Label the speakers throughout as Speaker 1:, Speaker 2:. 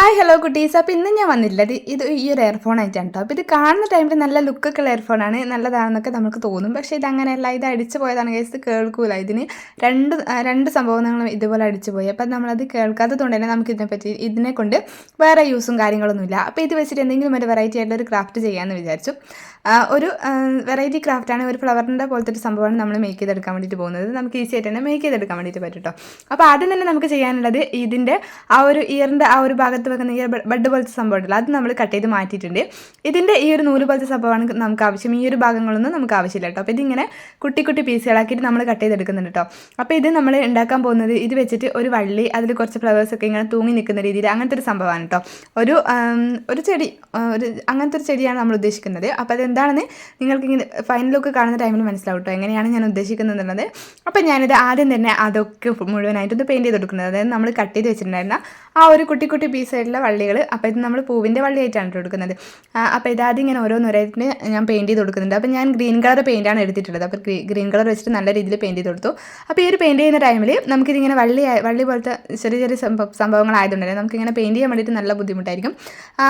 Speaker 1: Hi hello കുട്ടീസ്. അപ്പോൾ ഇന്ന് ഞാൻ വന്നില്ലത് ഇത് ഈ ഒരു എയർഫോൺ ആയിട്ടാണ് കേട്ടോ അപ്പോൾ ഇത് കാണുന്ന ടൈമിൽ നല്ല ലുക്കൊക്കെ ഉള്ള എയർഫോണാണ് നല്ലതാണെന്നൊക്കെ നമുക്ക് തോന്നും. പക്ഷേ ഇത് അങ്ങനെയല്ല. ഇത് അടിച്ചു പോയതാണ് കേസ് കേൾക്കൂല. ഇതിന് രണ്ട് രണ്ട് സംഭവങ്ങളും ഇതുപോലെ അടിച്ചു പോയി. അപ്പോൾ നമ്മളത് കേൾക്കാത്തത് കൊണ്ട് തന്നെ നമുക്ക് ഇതിനെപ്പറ്റി ഇതിനെ കൊണ്ട് വേറെ യൂസും കാര്യങ്ങളൊന്നുമില്ല. അപ്പോൾ ഇത് വെച്ചിട്ട് എന്തെങ്കിലും ഒരു വെറൈറ്റി ആയിട്ടുള്ള ഒരു ക്രാഫ്റ്റ് ചെയ്യാമെന്ന് വിചാരിച്ചു. ഒരു വെറൈറ്റി ക്രാഫ്റ്റാണ് ഒരു ഫ്ലവറിന്റെ പോലത്തെ ഒരു സംഭവമാണ് നമ്മൾ മേക്ക് ചെയ്തെടുക്കാൻ വേണ്ടിയിട്ട് പോകുന്നത്. നമുക്ക് ഈസി ആയിട്ട് തന്നെ മേക്ക് ചെയ്തെടുക്കാൻ വേണ്ടിയിട്ട് പറ്റും കേട്ടോ അപ്പോൾ ആദ്യം തന്നെ നമുക്ക് ചെയ്യാനുള്ളത് ഇതിന്റെ ആ ഒരു ഇയറിന്റെ ആ ഒരു ഭാഗത്ത് വെക്കുന്ന ഇയർ ബഡ് പോലത്തെ സംഭവം ഉണ്ടല്ലോ അത് നമ്മൾ കട്ട് ചെയ്ത് മാറ്റിയിട്ടുണ്ട്. ഇതിന്റെ ഈ ഒരു നൂൽ പോലത്തെ സംഭവമാണ് നമുക്ക് ആവശ്യം. ഈ ഒരു ഭാഗങ്ങളൊന്നും നമുക്ക് ആവശ്യമില്ല കേട്ടോ അപ്പോൾ ഇതിങ്ങനെ കുട്ടി കുട്ടി പീസുകളാക്കിയിട്ട് നമ്മൾ കട്ട് ചെയ്തെടുക്കുന്നുണ്ട് കേട്ടോ അപ്പോൾ ഇത് നമ്മൾ ഉണ്ടാക്കാൻ പോകുന്നത് ഇത് വെച്ചിട്ട് ഒരു വള്ളി അതിൽ കുറച്ച് ഫ്ലവേഴ്സ് ഒക്കെ ഇങ്ങനെ തൂങ്ങി നിൽക്കുന്ന രീതിയിൽ അങ്ങനത്തെ ഒരു സംഭവമാണ് കേട്ടോ ഒരു ഒരു ചെടി ഒരു അങ്ങനത്തെ ഒരു ചെടിയാണ് നമ്മൾ ഉദ്ദേശിക്കുന്നത്. അപ്പോൾ അതെന്താണെന്ന് നിങ്ങൾക്ക് ഇങ്ങനെ ഫൈനൽ ലുക്ക് കാണുന്ന ടൈമിൽ മനസ്സിലാവും കേട്ടോ എങ്ങനെയാണ് ഞാൻ ഉദ്ദേശിക്കുന്നത് എന്നുള്ളത് അപ്പോൾ ഞാനിത് ആദ്യം തന്നെ അതൊക്കെ മുഴുവനായിട്ടൊന്ന് പെയിന്റ് ചെയ്ത് കൊടുക്കുന്നത് അതായത് നമ്മൾ കട്ട് ചെയ്ത് വെച്ചിട്ടുണ്ടായിരുന്ന ആ ഒരു കുട്ടി കുട്ടി പീസായിട്ടുള്ള വള്ളികൾ അപ്പോൾ ഇത് നമ്മൾ പൂവിന്റെ വള്ളിയായിട്ടാണ് കൊടുക്കുന്നത് അപ്പോൾ ഇതാദ്യം ഇങ്ങനെ ഓരോന്നോരായിട്ട് ഞാൻ പെയിന്റ് ചെയ്ത് കൊടുക്കുന്നുണ്ട്. അപ്പോൾ ഞാൻ ഗ്രീൻ കളർ പെയിന്റാണ് എടുത്തിട്ടുള്ളത്. അപ്പോൾ ഗ്രീൻ കളർ വെച്ചിട്ട് നല്ല രീതിയിൽ പെയിന്റ് ചെയ്ത് കൊടുത്തു. അപ്പോൾ ഈ ഒരു പെയിന്റ് ചെയ്യുന്ന ടൈമിൽ നമുക്കിതിങ്ങനെ വള്ളി വള്ളി പോലത്തെ ചെറിയ ചെറിയ സംഭവങ്ങളായതുകൊണ്ടല്ലേ നമുക്കിങ്ങനെ പെയിന്റ് ചെയ്യാൻ വേണ്ടിയിട്ട് നല്ല ബുദ്ധിമുട്ടായിരിക്കും.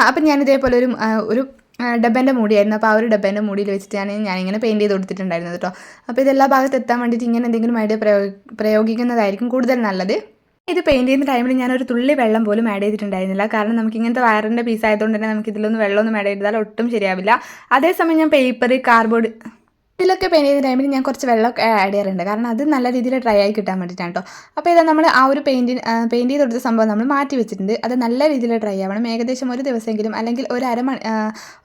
Speaker 1: അപ്പം ഞാൻ ഇതേപോലെ ഒരു ഒരു ഡബ്ബേന്റെ മൂടിയായിരുന്നു. അപ്പോൾ ആ ഒരു ഡബ്ബേന്റെ മൂടിയിൽ വെച്ചിട്ടാണ് ഞാനിങ്ങനെ പെയിന്റ് ചെയ്ത് കൊടുത്തിട്ടുണ്ടായിരുന്നത് കേട്ടോ അപ്പോൾ ഇതെല്ലാ ഭാഗത്ത് എത്താൻ വേണ്ടിയിട്ട് ഇങ്ങനെ എന്തെങ്കിലും ഐഡിയ പ്രയോഗി പ്രയോഗിക്കുന്നതായിരിക്കും കൂടുതൽ നല്ലത്. ഇത് പെയിന്റ് ചെയ്യുന്ന ടൈമിൽ ഞാനൊരു തുള്ളി വെള്ളം പോലും ആഡ് ചെയ്തിട്ടുണ്ടായിരുന്നില്ല. കാരണം നമുക്ക് ഇങ്ങനത്തെ വയറിന്റെ പീസ് ആയതുകൊണ്ട് തന്നെ നമുക്ക് ഇതിലൊന്നും വെള്ളമൊന്നും ആഡ് ചെയ്താൽ ഒട്ടും ശരിയാവില്ല. അതേസമയം ഞാൻ പേപ്പർ കാർഡ്ബോർഡ് ഇതിലൊക്കെ പെയിന്റ് ചെയ്യുന്ന ടൈമിൽ ഞാൻ കുറച്ച് വെള്ളമൊക്കെ ആഡ് ചെയ്യാറുണ്ട്. കാരണം അത് നല്ല രീതിയിൽ ഡ്രൈ ആയി കിട്ടാൻ വേണ്ടിയിട്ടാണ് കേട്ടോ അപ്പോൾ ഇതാ നമ്മൾ ആ ഒരു പെയിന്റ് പെയിന്റ് ചെയ്ത് കൊടുത്ത സംഭവം നമ്മൾ മാറ്റി വെച്ചിട്ടുണ്ട്. അത് നല്ല രീതിയിൽ ഡ്രൈ ആവണം. ഏകദേശം ഒരു ദിവസമെങ്കിലും അല്ലെങ്കിൽ ഒരു അര മണി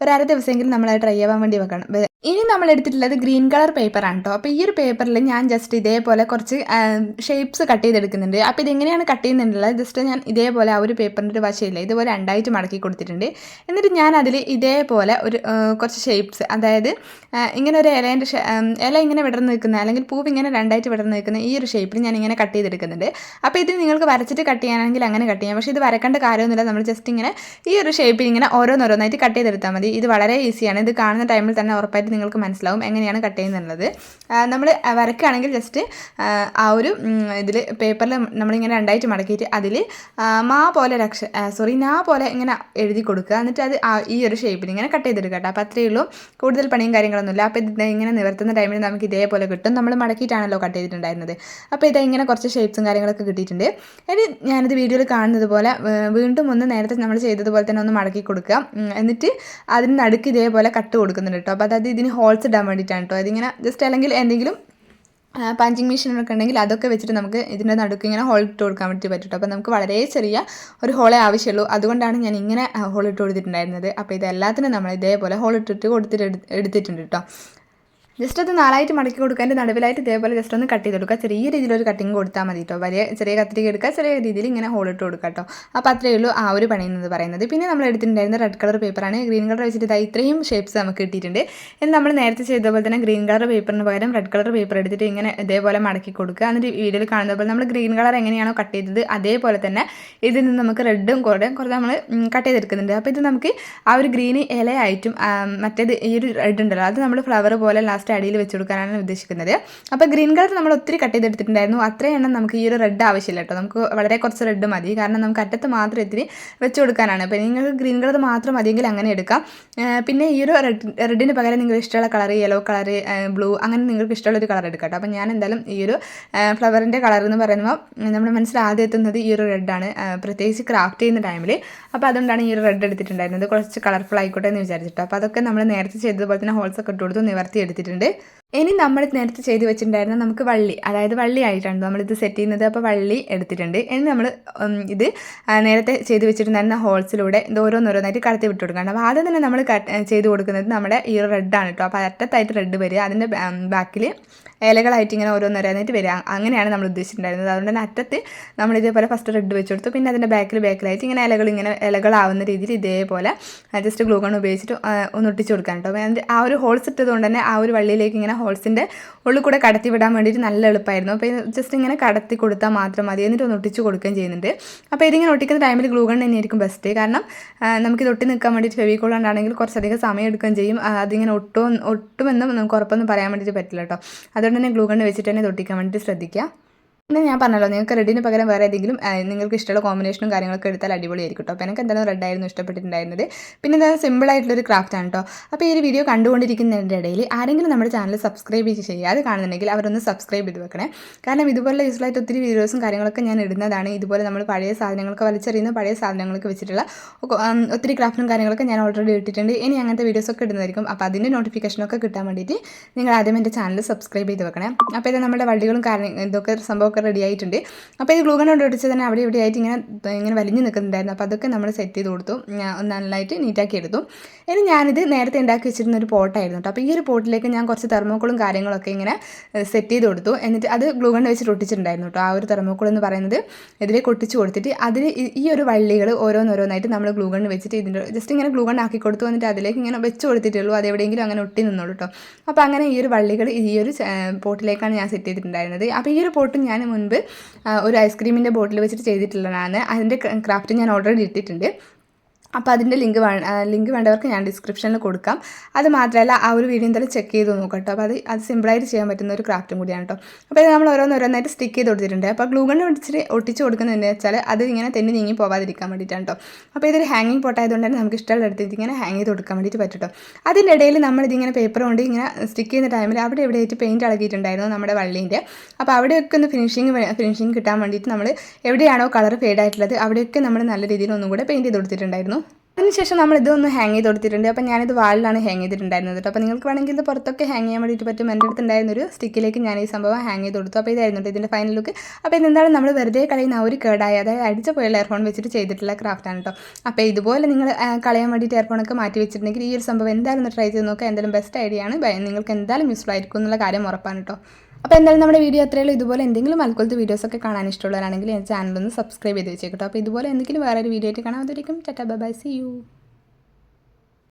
Speaker 1: ഒരു അര ദിവസമെങ്കിലും നമ്മൾ ഡ്രൈ ആവാൻ വേണ്ടി വെക്കണം. ഇനി നമ്മൾ എടുത്തിട്ടുള്ളത് ഗ്രീൻ കളർ പേപ്പറാണ് കേട്ടോ അപ്പോൾ ഈ ഒരു പേപ്പറിൽ ഞാൻ ജസ്റ്റ് ഇതേപോലെ കുറച്ച് ഷേപ്സ് കട്ട് ചെയ്തെടുക്കുന്നുണ്ട്. അപ്പോൾ ഇതെങ്ങനെയാണ് കട്ട് ചെയ്യുന്നുണ്ടല്ലോ ജസ്റ്റ് ഞാൻ ഇതേപോലെ ആ ഒരു പേപ്പറിന്റെ ഒരു വശയില്ല ഇതുപോലെ രണ്ടായിട്ട് മടക്കി കൊടുത്തിട്ടുണ്ട്. എന്നിട്ട് ഞാൻ അതിൽ ഇതേപോലെ ഒരു കുറച്ച് ഷേപ്സ് അതായത് ഇങ്ങനെ ഒരു ഇലേന്റെ ഇല ഇങ്ങനെ വിടർന്ന് നിൽക്കുന്ന അല്ലെങ്കിൽ പൂവ് ഇങ്ങനെ രണ്ടായിട്ട് വിടർന്ന് നിൽക്കുന്ന ഈ ഒരു ഷേപ്പിൽ ഞാൻ ഇങ്ങനെ കട്ട് ചെയ്തെടുക്കുന്നുണ്ട്. അപ്പോൾ ഇത് നിങ്ങൾക്ക് വരച്ചിട്ട് കട്ട് ചെയ്യാനാണെങ്കിൽ അങ്ങനെ കട്ട് ചെയ്യാം. പക്ഷേ ഇത് വരക്കേണ്ട കാര്യമൊന്നുമില്ല. നമ്മൾ ജസ്റ്റ് ഇങ്ങനെ ഈ ഒരു ഷേപ്പിൽ ഇങ്ങനെ ഓരോന്നോരോന്നായിട്ട് കട്ട് ചെയ്തെടുത്താൽ മതി. ഇത് വളരെ ഈസിയാണ് ഇത് കാണുന്ന ടൈമിൽ തന്നെ ഉറപ്പായിട്ട് നിങ്ങൾക്ക് മനസ്സിലാവും എങ്ങനെയാണ് കട്ട് ചെയ്യുന്നുള്ളത്. നമ്മൾ വരക്കുകയാണെങ്കിൽ ജസ്റ്റ് ആ ഒരു ഇതിൽ പേപ്പറിൽ നമ്മളിങ്ങനെ രണ്ടായിട്ട് മടക്കിയിട്ട് അതിൽ മാ പോലെ രക്ഷ സോറി നാ പോലെ ഇങ്ങനെ എഴുതി കൊടുക്കുക. എന്നിട്ട് അത് ഈ ഒരു ഷേപ്പിൽ ഇങ്ങനെ കട്ട് ചെയ്തെടുക്കുക കേട്ടോ. അപ്പോൾ അത്രയേ ഉള്ളൂ. കൂടുതൽ പണിയും കാര്യങ്ങളൊന്നുമില്ല. അപ്പോൾ ഇത് ഇങ്ങനെ നിവർത്തുന്ന ടൈമിൽ നമുക്ക് ഇതേപോലെ കിട്ടും. നമ്മൾ മടക്കിയിട്ടാണല്ലോ കട്ട് ചെയ്തിട്ടുണ്ടായിരുന്നത്. അപ്പോൾ ഇത് ഇങ്ങനെ കുറച്ച് ഷേപ്സും കാര്യങ്ങളൊക്കെ കിട്ടിയിട്ടുണ്ട്. ഇനി ഞാനിത് വീഡിയോയിൽ കാണുന്നത് പോലെ വീണ്ടും ഒന്ന് നേരത്തെ നമ്മൾ ചെയ്തതുപോലെ തന്നെ ഒന്ന് മടക്കി കൊടുക്കുക. എന്നിട്ട് അതിന് നടുക്ക് ഇതേപോലെ കട്ട് കൊടുക്കുന്നുണ്ട് കേട്ടോ. അപ്പോൾ അതായത് ഇതിന് ഹോൾസ് ഇടാൻ വേണ്ടിയിട്ടാണ് കേട്ടോ. അതിങ്ങനെ ജസ്റ്റ് അല്ലെങ്കിൽ എന്തെങ്കിലും പഞ്ചിങ് മെഷീനൊക്കെ ഉണ്ടെങ്കിൽ അതൊക്കെ വെച്ചിട്ട് നമുക്ക് ഇതിന്റെ നടുക്ക് ഇങ്ങനെ ഹോൾ ഇട്ട് കൊടുക്കാൻ വേണ്ടി പറ്റും അപ്പോൾ നമുക്ക് വളരെ ചെറിയ ഒരു ഹോളേ ആവശ്യമുള്ളൂ. അതുകൊണ്ടാണ് ഞാൻ ഇങ്ങനെ ഹോൾ ഇട്ട് കൊടുത്തിട്ടുണ്ടായിരുന്നത്. അപ്പോൾ ഇതെല്ലാത്തിനും നമ്മൾ ഇതേപോലെ ഹോൾ ഇട്ടിട്ട് കൊടുത്തിട്ട് എടു- എടുത്തിട്ടുണ്ട് കേട്ടോ. ജസ്റ്റ് അത് നാലായിട്ട് മടക്കി കൊടുക്കുക. അതിന്റെ നടുവിലായിട്ട് ഇതേപോലെ ജസ്റ്റ് ഒന്ന് കട്ട് ചെയ്ത് കൊടുക്കുക. ചെറിയ രീതിയിലൊരു കട്ടിങ് കൊടുത്താൽ മതി കേട്ടോ വലിയ ചെറിയ കത്തിരിക്ക എടുക്കുക. ചെറിയ രീതിയിൽ ഇങ്ങനെ ഹോൾ ഇട്ട് കൊടുക്കുക കേട്ടോ അപ്പോൾ അത്രയേ ഉള്ളൂ ആ ഒരു പണി എന്ന് പറയുന്നത്. പിന്നെ നമ്മൾ എടുത്തിട്ടുണ്ടായിരുന്ന റെഡ് കളർ പേപ്പറാണ് ഗ്രീൻ കളർ വെച്ചിട്ട് ഇതാ ഇത്രയും ഷേപ്സ് നമുക്ക് കിട്ടിയിട്ടുണ്ട്. എന്ന് നമ്മൾ നേരത്തെ ചെയ്ത പോലെ തന്നെ ഗ്രീൻ കളർ പേപ്പറിന് പകരം റെഡ് കളർ പേപ്പർ എടുത്തിട്ട് ഇങ്ങനെ ഇതേപോലെ മടക്കി കൊടുക്കുക. എന്നിട്ട് വീഡിയോയിൽ കാണുന്ന പോലെ നമ്മൾ ഗ്രീൻ കളർ എങ്ങനെയാണോ കട്ട് ചെയ്തത് അതേപോലെ തന്നെ ഇതിൽ നിന്ന് നമുക്ക് റെഡും കുറേ കുറേ നമ്മൾ കട്ട് ചെയ്തെടുക്കുന്നുണ്ട്. അപ്പോൾ ഇത് നമുക്ക് ആ ഒരു ഗ്രീൻ ഇലയായിട്ടും മറ്റേത് ഈ ഒരു റെഡ് ഉണ്ടല്ലോ അത് നമ്മൾ ഫ്ലവർ പോലെ ലാസ്റ്റ് അടിയിൽ വെച്ച് കൊടുക്കാനാണ് ഉദ്ദേശിക്കുന്നത്. അപ്പോൾ ഗ്രീൻ കളർ നമ്മൾ ഒത്തിരി കട്ട് ചെയ്തെടുത്തിട്ടുണ്ടായിരുന്നു. അത്രയും എണ്ണം നമുക്ക് ഈ ഒരു റെഡ് ആവശ്യമില്ല കേട്ടോ. നമുക്ക് വളരെ കുറച്ച് റെഡ് മതി. കാരണം നമുക്ക് അറ്റത്ത് മാത്രം ഇത്തിരി വെച്ച് കൊടുക്കാനാണ് അപ്പോൾ നിങ്ങൾക്ക് ഗ്രീൻ കളർ മാത്രം മതിയെങ്കിൽ അങ്ങനെ എടുക്കാം. പിന്നെ ഈ ഒരു റെഡ് റെഡിന് പകരം നിങ്ങൾക്ക് ഇഷ്ടമുള്ള കളർ യെല്ലോ കളർ ബ്ലൂ അങ്ങനെ നിങ്ങൾക്ക് ഇഷ്ടമുള്ള ഒരു കളർ എടുക്കാം കേട്ടോ. അപ്പോൾ ഞാൻ എന്തായാലും ഈ ഒരു ഫ്ലവറിന്റെ കളർ എന്ന് പറയുമ്പോൾ നമ്മുടെ മനസ്സിൽ ആദ്യം എത്തുന്നത് ഈ ഒരു റെഡാണ് പ്രത്യേകിച്ച് ക്രാഫ്റ്റ് ചെയ്യുന്ന ടൈമിൽ അപ്പോൾ അതുകൊണ്ടാണ് ഈ ഒരു റെഡ് എടുത്തിട്ടുണ്ടായിരുന്നത്. കുറച്ച് കളർഫുൾ ആയിക്കോട്ടെ എന്ന് വിചാരിച്ചിട്ട്. അപ്പോൾ അതൊക്കെ നമ്മൾ നേരത്തെ ചെയ്തതുപോലെ തന്നെ ഹോൾസൊക്കെ ഇട്ട് കൊടുത്ത് നിവർത്തി എടുത്തിട്ടുണ്ട് ഇനി നമ്മൾ നേരത്തെ ചെയ്ത് വെച്ചിട്ടുണ്ടായിരുന്ന നമുക്ക് വള്ളി അതായത് വള്ളി ആയിട്ടാണ് നമ്മളിത് സെറ്റ് ചെയ്യുന്നത്. അപ്പോൾ വള്ളി എടുത്തിട്ടുണ്ട്. ഇനി നമ്മൾ ഇത് നേരത്തെ ചെയ്ത് വെച്ചിട്ടുണ്ടായിരുന്ന ഹോൾസിലൂടെ ഇത് ഓരോന്നോരോന്നായിട്ട് കടത്തി വിട്ട് കൊടുക്കണം അപ്പോൾ ആദ്യം തന്നെ നമ്മൾ ചെയ്ത് കൊടുക്കുന്നത് നമ്മുടെ ഈ റെഡ് ആണ് കേട്ടോ അപ്പോൾ അറ്റത്തായിട്ട് റെഡ് വരിക. അതിന്റെ ബാക്കിൽ ഇലകളായിട്ട് ഇങ്ങനെ ഓരോന്നോരോന്നായിട്ട് വരിക. അങ്ങനെയാണ് നമ്മൾ ഉദ്ദേശിച്ചിട്ടുണ്ടായിരുന്നത്. അതുകൊണ്ട് തന്നെ അറ്റത്ത് നമ്മൾ ഇതേപോലെ ഫസ്റ്റ് റെഡ് വെച്ച് കൊടുത്തു. പിന്നെ അതിന്റെ ബാക്കിൽ ബാക്കിലായിട്ട് ഇങ്ങനെ ഇലകൾ ഇങ്ങനെ ഇലകളാവുന്ന രീതിയിൽ ഇതേപോലെ ജസ്റ്റ് ഗ്ലൂ ഗൺ ഉപയോഗിച്ചിട്ട് ഒന്ന് ഒട്ടിച്ച് കൊടുക്കാൻ കേട്ടോ. അതിന്റെ ആ ഒരു ഹോൾസ് ഇട്ടതുകൊണ്ട് തന്നെ ആ ഒരു വള്ളിയിലേക്ക് ഇങ്ങനെ ഹോൾസിന്റെ ഉള്ളിൽ കൂടെ കടത്തി വിടാൻ വേണ്ടിയിട്ട് നല്ല എളുപ്പമായിരുന്നു അപ്പോൾ ജസ്റ്റ് ഇങ്ങനെ കടത്തി കൊടുത്താൽ മാത്രം മതി. എന്നിട്ട് ഒന്ന് ഒട്ടിച്ച് കൊടുക്കുകയും ചെയ്യുന്നുണ്ട്. അപ്പോൾ ഇതിങ്ങനെ ഒട്ടിക്കുന്ന ടൈമിൽ ഗ്ലൂ ഗൺ തന്നെയായിരിക്കും ബെസ്റ്റ് കാരണം നമുക്ക് നമുക്കിത് ഒട്ടി നിൽക്കാൻ വേണ്ടിയിട്ട് ഫെവി കൊണ്ടാണെങ്കിൽ കുറച്ചധികം സമയം എടുക്കുകയും ചെയ്യും. അതിങ്ങനെ ഒട്ടും ഒട്ടുമെന്നും നമുക്ക് ഉറപ്പൊന്നും പറയാൻ വേണ്ടിയിട്ട് പറ്റില്ല കേട്ടോ. അതുകൊണ്ട് തന്നെ ഗ്ലൂ വെച്ചിട്ട് തന്നെ തൊട്ടിക്കാൻ വേണ്ടിയിട്ട് ശ്രദ്ധിക്കുക. പിന്നെ ഞാൻ പറഞ്ഞല്ലോ നിങ്ങൾക്ക് റെഡിന് പകരം വേറെ ഏതെങ്കിലും നിങ്ങൾക്ക് ഇഷ്ടമുള്ള കോമ്പിനേഷനും കാര്യങ്ങളൊക്കെ എടുത്താൽ അടിപൊളിയായിരിക്കും കേട്ടോ അപ്പോൾ എനിക്ക് എന്തായാലും റെഡ് ആയിരുന്നു ഇഷ്ടപ്പെട്ടിട്ടുണ്ടായിരുന്നത്. പിന്നെ എന്താ സിമ്പിൾ ആയിട്ടുള്ളൊരു ക്രാഫ്റ്റ് ആണ് കേട്ടോ അപ്പോൾ ഈ ഒരു വീഡിയോ കണ്ടുകൊണ്ടിരിക്കുന്നതിന്റെ ഇടയിൽ ആരെങ്കിലും നമ്മുടെ ചാനൽ സബ്സ്ക്രൈബ് ചെയ്യാതെ കാണുന്നുണ്ടെങ്കിൽ അവരൊന്ന് സബ്സ്ക്രൈബ് ചെയ്ത് വെക്കണേ. കാരണം ഇതുപോലെ യൂസ്ഫുൾ ആയിട്ട് ഒത്തിരി വീഡിയോസും കാര്യങ്ങളൊക്കെ ഞാൻ ഇടുന്നതാണ്. ഇതുപോലെ നമ്മൾ പഴയ സാധനങ്ങളൊക്കെ വലിച്ചെറിയുന്ന പഴയ സാധനങ്ങളൊക്കെ വെച്ചിട്ടുള്ള ഒത്തിരി ക്രാഫ്റ്റും കാര്യങ്ങളൊക്കെ ഞാൻ ഓൾറെഡി ഇട്ടിട്ടുണ്ട്. ഇനി അങ്ങനത്തെ വീഡിയോസൊക്കെ ഇടുന്നതായിരിക്കും. അപ്പോൾ അതിന്റെ നോട്ടിഫിക്കേഷനൊക്കെ കിട്ടാൻ വേണ്ടിയിട്ട് നിങ്ങൾ ആദ്യം എന്റെ ചാനൽ സബ്സ്ക്രൈബ് ചെയ്ത് വെക്കണേ. അപ്പോൾ ഇത് നമ്മുടെ വള്ളികളും കാര്യങ്ങളും ഇതൊക്കെ സംഭവമൊക്കെ റെഡി ആയിട്ടുണ്ട്. അപ്പോൾ ഈ ഗ്ലൂഗൺ കൊണ്ട് ഒടിച്ച് തന്നെ അവിടെ ഇവിടെ ആയിട്ട് ഇങ്ങനെ ഇങ്ങനെ വലിഞ്ഞ് നിൽക്കുന്നുണ്ടായിരുന്നു. അപ്പോൾ അതൊക്കെ നമ്മൾ സെറ്റ് ചെയ്ത് കൊടുത്തു. ഒന്ന് നന്നായിട്ട് നീറ്റാക്കി എടുത്തു. ഇനി ഞാനിത് നേരത്തെ ഉണ്ടാക്കി വെച്ചിരുന്ന ഒരു പോട്ടായിരുന്നു കേട്ടോ അപ്പോൾ ഈ ഒരു പോട്ടിലേക്ക് ഞാൻ കുറച്ച് തെർമോക്കോളും കാര്യങ്ങളൊക്കെ ഇങ്ങനെ സെറ്റ് ചെയ്ത് കൊടുത്തു. എന്നിട്ട് അത് ഗ്ലൂഗൺ വെച്ചിട്ട് ഒട്ടിച്ചിട്ടുണ്ടായിരുന്നു കേട്ടോ ആ ഒരു തെർമോക്കോൾ എന്ന് പറയുന്നത് ഇതിലേക്ക് കൊട്ടിച്ച് കൊടുത്തിട്ട് അതിൽ ഈ- ഈ ഒരു വള്ളികൾ ഓരോന്നോരോന്നായിട്ട് നമ്മൾ ഗ്ലൂഗൺ വെച്ചിട്ട് ഇതിന്റെ ജസ്റ്റ് ഇങ്ങനെ ഗ്ലൂഗൺ ആക്കി കൊടുത്തു. എന്നിട്ട് അതിലേക്ക് ഇങ്ങനെ വെച്ച് കൊടുത്തിട്ടുള്ളൂ. അത് എവിടെയെങ്കിലും അങ്ങനെ ഒട്ടി നിന്നോളൂ കേട്ടോ അപ്പോൾ അങ്ങനെ ഈ ഒരു വള്ളികൾ ഈ ഒരു പോട്ടിലേക്കാണ് ഞാൻ സെറ്റ് ചെയ്തിട്ടുണ്ടായിരുന്നത്. അപ്പോൾ ഈ ഒരു പോട്ട് ഞാൻ മുൻപ് ഒരു ഐസ്ക്രീമിന്റെ ബോട്ടിൽ വെച്ചിട്ട് ചെയ്തിട്ടുള്ളതാണ്. അതിന്റെ ക്രാഫ്റ്റ് ഞാൻ ഓൾറെഡി ഇട്ടിട്ടുണ്ട്. അപ്പോൾ അതിന്റെ ലിങ്ക് ലിങ്ക് വേണ്ടവർക്ക് ഞാൻ ഡിസ്ക്രിപ്ഷനിൽ കൊടുക്കാം. അത് മാത്രമല്ല ആ ഒരു വീഡിയോ എന്തായാലും ചെക്ക് ചെയ്ത് നോക്കാം കേട്ടോ അപ്പോൾ അത് അത് സിമ്പിളായിട്ട് ചെയ്യാൻ പറ്റുന്ന ഒരു ക്രാഫ്റ്റും കൂടിയാണ് കേട്ടോ അപ്പോൾ ഇത് നമ്മൾ ഓരോന്നോരോന്നായിട്ട് സ്റ്റിക്ക് ചെയ്ത് കൊടുത്തിട്ടുണ്ട്. അപ്പോൾ ഗ്ലൂഗൺ ഒടിച്ചിട്ട് ഒട്ടിച്ച് കൊടുക്കുന്നതെന്ന് വെച്ചാൽ അത് ഇങ്ങനെ തെന്നി നീങ്ങി പോവാതിരിക്കാൻ വേണ്ടിയിട്ടാണ് കേട്ടോ അപ്പോൾ ഇതൊരു ഹാങ്ങിങ് പോട്ടായതുകൊണ്ട് തന്നെ നമുക്ക് ഇഷ്ടമുള്ള എടുത്തിട്ട് ഇങ്ങനെ ഹാങ് ചെയ്ത് കൊടുക്കാൻ വേണ്ടിയിട്ട് പറ്റും അതിന്റെ ഇടയിൽ നമ്മളിതിങ്ങനെ പേപ്പർ കൊണ്ട് ഇങ്ങനെ സ്റ്റിക്ക് ചെയ്യുന്ന ടൈമിൽ അവിടെ എവിടെയായിട്ട് പെയിന്റ് ഇളകിയിട്ടുണ്ടായിരുന്നു നമ്മുടെ വള്ളീന്റെ അപ്പോൾ അവിടെയൊക്കെ ഒന്ന് ഫിനിഷിങ് ഫിനിഷിങ് കിട്ടാൻ വേണ്ടിയിട്ട് നമ്മൾ എവിടെയാണോ കളർ ഫെയ്ഡ് ആയിട്ടുള്ളത് അവിടെയൊക്കെ നമ്മൾ നല്ല രീതിയിൽ ഒന്നും കൂടെ പെയിന്റ് ചെയ്ത് കൊടുത്തിട്ടുണ്ടായിരുന്നു. അതിനുശേഷം നമ്മൾ ഇതൊന്ന് ഹാങ് ചെയ്ത് കൊടുത്തിട്ടുണ്ട്. അപ്പം ഞാനിത് വാലിലാണ് ഹാങ് ചെയ്തിട്ടുണ്ടായിരുന്നത് കേട്ടോ. അപ്പോൾ നിങ്ങൾക്ക് വേണമെങ്കിൽ ഇത് പുറത്തൊക്കെ ഹാങ് ചെയ്യാൻ വേണ്ടിയിട്ട് പറ്റും. എന്റെ അടുത്ത് ഉണ്ടായിരുന്ന ഒരു സ്റ്റിക്കിലേക്ക് ഞാൻ ഈ സംഭവം ഹാങ് ചെയ്ത് കൊടുത്തു. അപ്പോൾ ഇതായിരുന്നു ഇതിന്റെ ഫൈനൽ ലുക്ക് അപ്പോൾ ഇതെന്താണ് നമ്മൾ വെറുതെ കളയുന്ന ഒരു കേടായ അതായത് അടിച്ച പോയുള്ള എയർഫോൺ വെച്ചിട്ട് ചെയ്തിട്ടുള്ള ക്രാഫ്റ്റാണ് കേട്ടോ. അപ്പോൾ ഇതുപോലെ നിങ്ങൾ കളയാൻ വേണ്ടിയിട്ട് എയർഫോണൊക്കെ മാറ്റി വെച്ചിട്ടുണ്ടെങ്കിൽ ഈ ഒരു സംഭവം എന്തായാലും ട്രൈ ചെയ്ത് നോക്കുക. എന്തായാലും ബെസ്റ്റ് ഐഡിയ ആണ്. നിങ്ങൾക്ക് എന്തായാലും യൂസ്ഫുൾ ആയിരിക്കും എന്നുള്ള കാര്യം ഉറപ്പാണ് കേട്ടോ. അപ്പോൾ എന്തായാലും നമ്മുടെ വീഡിയോ അത്രയുള്ളൂ ഇതുപോലെ എന്തെങ്കിലും അൽക്കൊലത്തെ വീഡിയോസൊക്കെ കാണാൻ ഇഷ്ടമുള്ളവരാണെങ്കിൽ ചാനലൊന്ന് സബ്സ്ക്രൈബ് ചെയ്ത് വെച്ചേക്കട്ടോ അപ്പോൾ ഇതുപോലെ എന്തെങ്കിലും വേറെ ഒരു വീഡിയോ ആയിട്ട് കാണാം. അതായിരിക്കും ടാറ്റാ ബൈ സി യു